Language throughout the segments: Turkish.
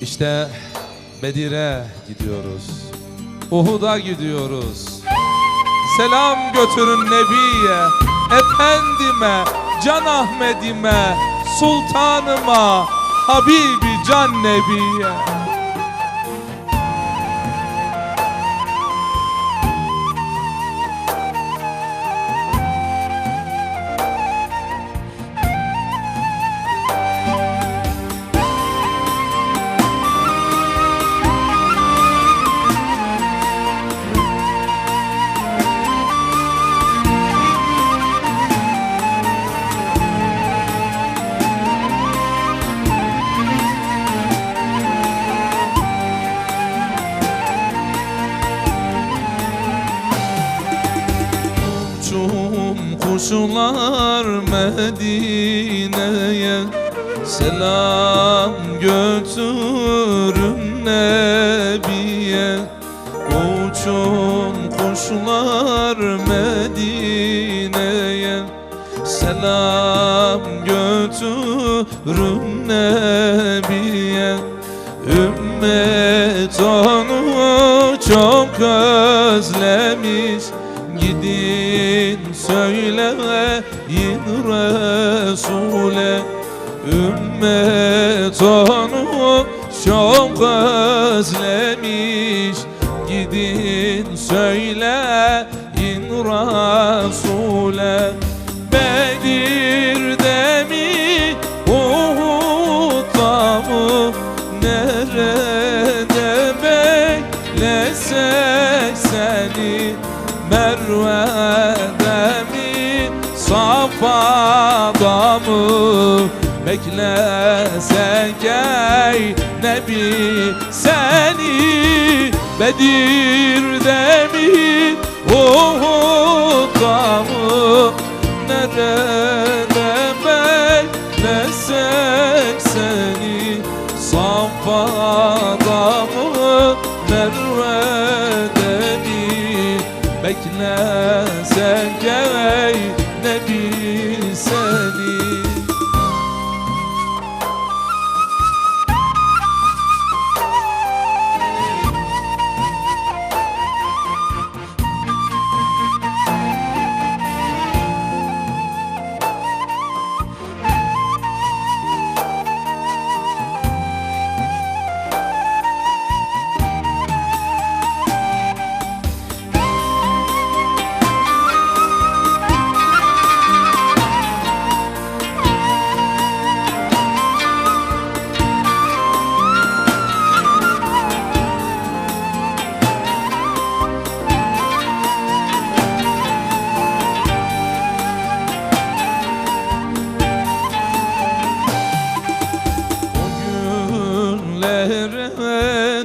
İşte Bedir'e gidiyoruz. Uhud'a gidiyoruz. Selam götürün Nebiye, Efendime, Can Ahmet'ime, Sultanıma, Habibi Can Nebiye. Uçum kuşlar Medine'ye. Selam götürün Nebiye. Uçum kuşlar Medine'ye. Selam götürün Nebiye. Ümmet onu Resul'e Ümmet onu çok özlemiş. Gidin söyleyin Resul'e Bedir'de mi Uhud'da mı Nerede beklesek seni? Merve'de Safa'da mı Beklesek ey Nebi seni Bedir'de mi Uhud'da mı Nerede beklesek seni? Safa'da mı Merve'de mi Beklesek ey Nebi seni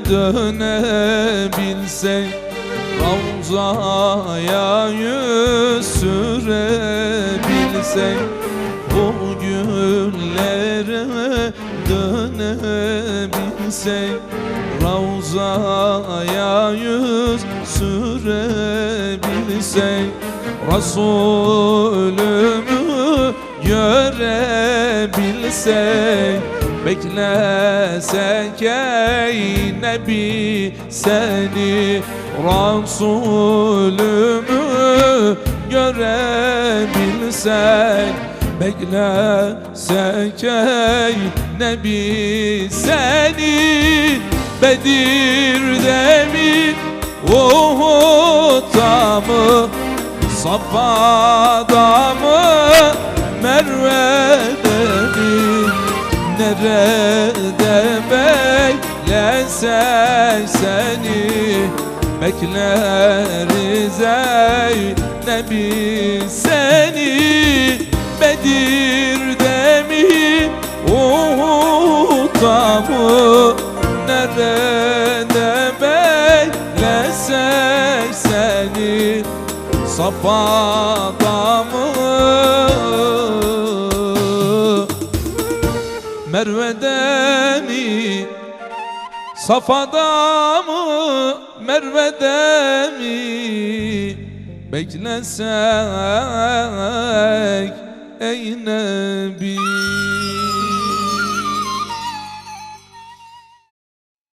dönebilsek Ravzaya yüz sürebilsek O günlere dönebilsek Ravzaya yüz sürebilsek Resulümü görebilsek Beklesek ey Nebi seni Resulümü görebilsek Beklesek ey Nebi seni Bedir'de mi Uhud'da mı Safa'da mı Merve'de Nerede beklesek seni Bekleriz ey Nebi seni Bedir'de mi Uhud'da mı? Nerede beklesek seni Safa'da mı Merve'de mi? Safa'da mı? Merve'de mi? Beklesek ey Nebi